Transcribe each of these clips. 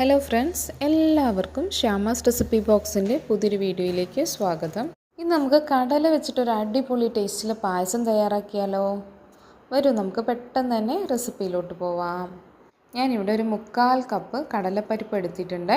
Hello friends എല്ലാവർക്കും Shyama's recipe ബോക്സിന്റെ പുതിയൊരു വീഡിയോയിലേക്ക് സ്വാഗതം. ഇന്ന് നമുക്ക് കടല വെച്ചിട്ടൊരു അടിപൊളി ടേസ്റ്റിൽ പായസം തയ്യാറാക്കിയാലോ? വരൂ നമുക്ക് പെട്ടെന്ന് തന്നെ റെസിപ്പിയിലോട്ട് പോവാം. ഞാനിവിടെ ഒരു മുക്കാൽ കപ്പ് കടലപ്പരിപ്പ് എടുത്തിട്ടുണ്ട്.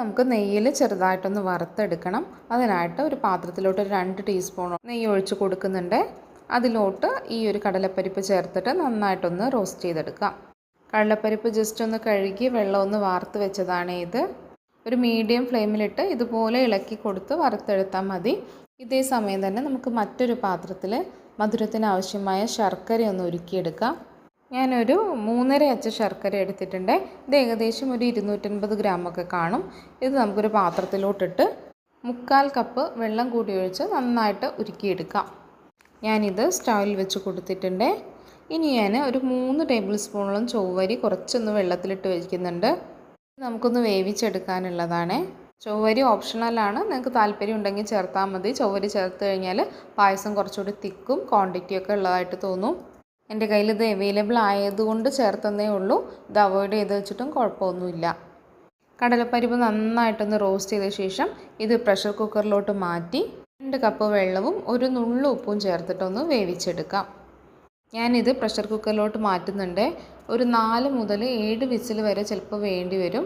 നമുക്ക് നെയ്യിൽ ചെറുതായിട്ടൊന്ന് വറുത്തെടുക്കണം. അതിനായിട്ട് ഒരു പാത്രത്തിലോട്ട് ഒരു രണ്ട് ടീസ്പൂൺ നെയ്യ് ഒഴിച്ച് കൊടുക്കുന്നുണ്ട്. അതിലോട്ട് ഈ ഒരു കടലപ്പരിപ്പ് ചേർത്തിട്ട് നന്നായിട്ടൊന്ന് റോസ്റ്റ് ചെയ്തെടുക്കാം. കടലപ്പരിപ്പ് ജസ്റ്റ് ഒന്ന് കഴുകി വെള്ളം ഒന്ന് വാർത്ത് വെച്ചതാണ് ഇത്. ഒരു മീഡിയം ഫ്ലെയിമിലിട്ട് ഇതുപോലെ ഇളക്കി കൊടുത്ത് വറുത്തെടുത്താൽ മതി. ഇതേ സമയം തന്നെ നമുക്ക് മറ്റൊരു പാത്രത്തിൽ മധുരത്തിന് ആവശ്യമായ ശർക്കര ഒന്ന് ഉരുക്കിയെടുക്കാം. ഞാനൊരു മൂന്നര അച്ച ശർക്കര എടുത്തിട്ടുണ്ട്. ഇത് ഏകദേശം ഒരു ഇരുന്നൂറ്റൻപത് ഗ്രാമൊക്കെ കാണും. ഇത് നമുക്കൊരു പാത്രത്തിലോട്ടിട്ട് മുക്കാൽ കപ്പ് വെള്ളം കൂടി ഒഴിച്ച് നന്നായിട്ട് ഉരുക്കിയെടുക്കാം. ഞാനിത് സ്റ്റൗവിൽ വെച്ച് കൊടുത്തിട്ടുണ്ട്. ഇനി ഞാൻ ഒരു മൂന്ന് ടേബിൾ സ്പൂണോളം ചൊവ്വരി കുറച്ചൊന്ന് വെള്ളത്തിലിട്ട് വയ്ക്കുന്നുണ്ട് നമുക്കൊന്ന് വേവിച്ചെടുക്കാനുള്ളതാണ്. ചൊവ്വരി ഓപ്ഷണലാണ് നിങ്ങൾക്ക് താല്പര്യം ഉണ്ടെങ്കിൽ ചേർത്താൽ മതി. ചൊവ്വരി ചേർത്ത് കഴിഞ്ഞാൽ പായസം കുറച്ചുകൂടി തിക്കും ക്വാണ്ടിറ്റിയൊക്കെ ഉള്ളതായിട്ട് തോന്നും. എന്റെ കയ്യിൽ ഇത് അവൈലബിൾ ആയതുകൊണ്ട് ചേർത്തന്നേ ഉള്ളൂ. ഇത് അവോയ്ഡ് ചെയ്ത് വെച്ചിട്ടും കുഴപ്പമൊന്നുമില്ല. കടലപ്പരിപ്പ് നന്നായിട്ടൊന്ന് റോസ്റ്റ് ചെയ്ത ശേഷം ഇത് പ്രഷർ കുക്കറിലോട്ട് മാറ്റി രണ്ട് കപ്പ് വെള്ളവും ഒരു നുള്ളു ഉപ്പും ചേർത്തിട്ടൊന്ന് വേവിച്ചെടുക്കാം. ഞാനിത് പ്രഷർ കുക്കറിലോട്ട് മാറ്റുന്നുണ്ട്. ഒരു നാല് മുതൽ ഏഴ് വിസിൽ വരെ ചിലപ്പോൾ വേണ്ടി വരും.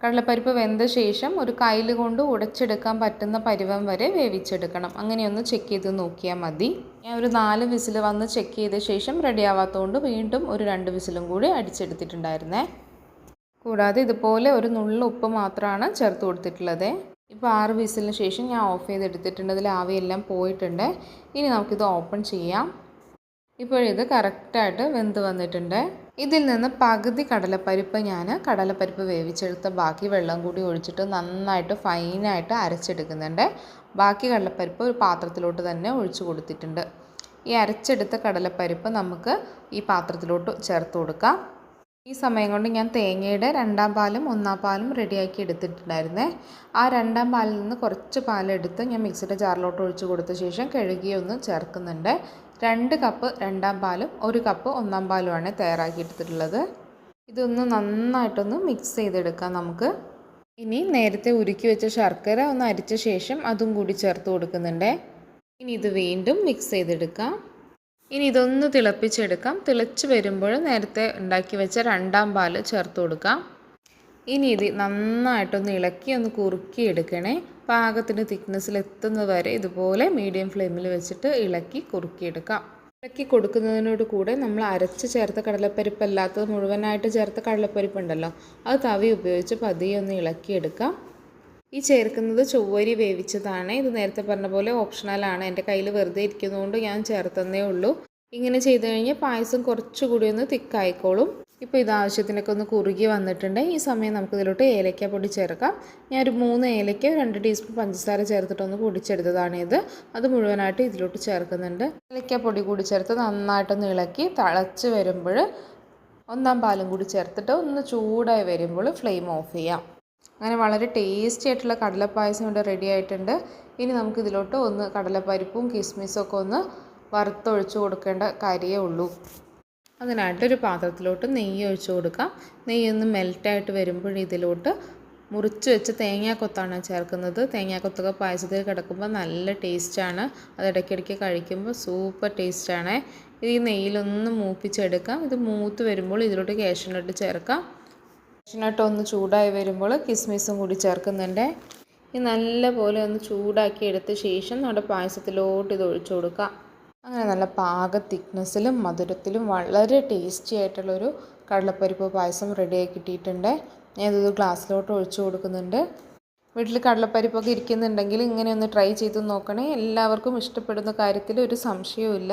കടലപ്പരിപ്പ് വെന്ത ശേഷം ഒരു കയ്യിൽ കൊണ്ട് ഉടച്ചെടുക്കാൻ പറ്റുന്ന പരുവം വരെ വേവിച്ചെടുക്കണം. അങ്ങനെയൊന്ന് ചെക്ക് ചെയ്ത് നോക്കിയാൽ മതി. ഞാൻ ഒരു നാല് വിസിൽ വന്ന് ചെക്ക് ചെയ്ത ശേഷം റെഡിയാവാത്തതുകൊണ്ട് വീണ്ടും ഒരു രണ്ട് വിസിലും കൂടി അടിച്ചെടുത്തിട്ടുണ്ടായിരുന്നേ. കൂടാതെ ഇതുപോലെ ഒരു നുള്ള ഉപ്പ് മാത്രമാണ് ചേർത്ത് കൊടുത്തിട്ടുള്ളത്. ഇപ്പോൾ ആറ് വിസിലിന് ശേഷം ഞാൻ ഓഫ് ചെയ്തെടുത്തിട്ടുണ്ട്. അതിൽ ആവിയെല്ലാം പോയിട്ടുണ്ട്. ഇനി നമുക്കിത് ഓപ്പൺ ചെയ്യാം. ഇപ്പോഴിത് കറക്റ്റായിട്ട് വെന്ത് വന്നിട്ടുണ്ട്. ഇതിൽ നിന്ന് പകുതി കടലപ്പരിപ്പ് ഞാൻ കടലപ്പരിപ്പ് വേവിച്ചെടുത്ത ബാക്കി വെള്ളം കൂടി ഒഴിച്ചിട്ട് നന്നായിട്ട് ഫൈനായിട്ട് അരച്ചെടുക്കുന്നുണ്ട്. ബാക്കി കടലപ്പരിപ്പ് ഒരു പാത്രത്തിലോട്ട് തന്നെ ഒഴിച്ചു കൊടുത്തിട്ടുണ്ട്. ഈ അരച്ചെടുത്ത കടലപ്പരിപ്പ് നമുക്ക് ഈ പാത്രത്തിലോട്ട് ചേർത്ത് കൊടുക്കാം. ഈ സമയം കൊണ്ട് ഞാൻ തേങ്ങയുടെ രണ്ടാം പാലും ഒന്നാം പാലും റെഡിയാക്കി എടുത്തിട്ടുണ്ടായിരുന്നേ. ആ രണ്ടാം പാലിൽ നിന്ന് കുറച്ച് പാലെടുത്ത് ഞാൻ മിക്സിയുടെ ജാറിലോട്ട് ഒഴിച്ചു കൊടുത്ത ശേഷം കഴുകി ഒന്ന് ചേർക്കുന്നുണ്ട്. രണ്ട് കപ്പ് രണ്ടാം പാലും ഒരു കപ്പ് ഒന്നാം പാലുമാണ് തയ്യാറാക്കി എടുത്തിട്ടുള്ളത്. ഇതൊന്ന് നന്നായിട്ടൊന്ന് മിക്സ് ചെയ്തെടുക്കാം നമുക്ക്. ഇനി നേരത്തെ ഉരുക്കി വെച്ച ശർക്കര ഒന്ന് അരിച്ച ശേഷം അതും കൂടി ചേർത്ത് കൊടുക്കുന്നുണ്ട്. ഇനി ഇത് വീണ്ടും മിക്സ് ചെയ്തെടുക്കാം. ഇനി ഇതൊന്ന് തിളപ്പിച്ചെടുക്കാം. തിളച്ച് വരുമ്പോൾ നേരത്തെ ഉണ്ടാക്കി വെച്ച രണ്ടാം പാൽ ചേർത്ത് കൊടുക്കാം. ഇനി ഇത് നന്നായിട്ടൊന്ന് ഇളക്കി ഒന്ന് കുറുക്കി എടുക്കണേ. പാകത്തിന് തിക്നെസ്സിൽ എത്തുന്നത് വരെ ഇതുപോലെ മീഡിയം ഫ്ലെയിമിൽ വെച്ചിട്ട് ഇളക്കി കുറുക്കിയെടുക്കാം ഇളക്കി കൊടുക്കുന്നതിനോട് കൂടെ നമ്മൾ അരച്ച് ചേർത്ത കടലപ്പരിപ്പ് അല്ലാത്തത് മുഴുവനായിട്ട് ചേർത്ത കടലപ്പരിപ്പ് ഉണ്ടല്ലോ അത് തവി ഉപയോഗിച്ച് പതിയെ ഒന്ന് ഇളക്കിയെടുക്കാം ഈ ചേർക്കുന്നത് ചൊവ്വരി വേവിച്ചതാണ്. ഇത് നേരത്തെ പറഞ്ഞ പോലെ ഓപ്ഷണലാണ്. എന്റെ കയ്യിൽ വെറുതെ ഇരിക്കുന്നതുകൊണ്ട് ഞാൻ ചേർത്തന്നേ ഉള്ളൂ. ഇങ്ങനെ ചെയ്ത് കഴിഞ്ഞാൽ പായസം കുറച്ചുകൂടി ഒന്ന് തിക്കായിക്കോളും. ഇപ്പോൾ ഇത് ആവശ്യത്തിനൊക്കെ ഒന്ന് കുറുകി വന്നിട്ടുണ്ട്. ഈ സമയം നമുക്ക് ഇതിലോട്ട് ഏലക്ക പൊടി ചേർക്കാം. ഞാൻ ഒരു മൂന്ന് ഏലക്ക രണ്ട് ടീസ്പൂൺ പഞ്ചസാര ചേർത്തിട്ടൊന്ന് പൊടിച്ചെടുത്തതാണ് ഇത്. അത് മുഴുവനായിട്ട് ഇതിലോട്ട് ചേർക്കുന്നുണ്ട്. ഏലക്ക പൊടി കൂടി ചേർത്ത് നന്നായിട്ടൊന്ന് ഇളക്കി തിളച്ച് വരുമ്പോൾ ഒന്നാം പാലും കൂടി ചേർത്തിട്ട് ഒന്ന് ചൂടായി വരുമ്പോൾ ഫ്ലെയിം ഓഫ് ചെയ്യാം. അങ്ങനെ വളരെ ടേസ്റ്റി ആയിട്ടുള്ള കടലപ്പായസം ഇവിടെ റെഡി ആയിട്ടുണ്ട്. ഇനി നമുക്ക് ഇതിലോട്ട് ഒന്ന് കടലപ്പരിപ്പും കിസ്മിസും ഒക്കെ ഒന്ന് വറുത്തൊഴിച്ച് കൊടുക്കേണ്ട കാര്യമേ ഉള്ളൂ. അതിനായിട്ടൊരു പാത്രത്തിലോട്ട് നെയ്യ് ഒഴിച്ച് കൊടുക്കാം. നെയ്യ് ഒന്ന് മെൽറ്റായിട്ട് വരുമ്പോൾ ഇതിലോട്ട് മുറിച്ച് വെച്ച് തേങ്ങാക്കൊത്താണ് ചേർക്കുന്നത്. തേങ്ങാക്കൊത്തൊക്കെ പായസത്തിൽ കിടക്കുമ്പോൾ നല്ല ടേസ്റ്റാണ് അത് ഇടയ്ക്കിടയ്ക്ക് കഴിക്കുമ്പോൾ സൂപ്പർ ടേസ്റ്റാണ് ഈ നെയ്യിലൊന്ന് മൂപ്പിച്ചെടുക്കാം. ഇത് മൂത്ത് വരുമ്പോൾ ഇതിലോട്ട് കാഷ്യനട്ട് ചേർക്കാം. കാഷ്യനട്ട് ഒന്ന് ചൂടായി വരുമ്പോൾ കിസ്മിസും കൂടി ചേർക്കുന്നുണ്ട്. ഇത് നല്ലപോലെ ഒന്ന് ചൂടാക്കി എടുത്ത ശേഷം നമ്മുടെ പായസത്തിലോട്ട് ഇത് ഒഴിച്ചു കൊടുക്കാം അങ്ങനെ നല്ല പാക തിക്നെസ്സിലും മധുരത്തിലും വളരെ ടേസ്റ്റി ആയിട്ടുള്ളൊരു കടലപ്പരിപ്പ് പായസം റെഡിയായി കിട്ടിയിട്ടുണ്ട്. ഞാനിത് ഗ്ലാസ്സിലോട്ട് ഒഴിച്ചു കൊടുക്കുന്നുണ്ട്. വീട്ടിൽ കടലപ്പരിപ്പൊക്കെ ഇരിക്കുന്നുണ്ടെങ്കിൽ ഇങ്ങനെ ഒന്ന് ട്രൈ ചെയ്ത് നോക്കണേ. എല്ലാവർക്കും ഇഷ്ടപ്പെടുന്ന കാര്യത്തിൽ ഒരു സംശയവുമില്ല.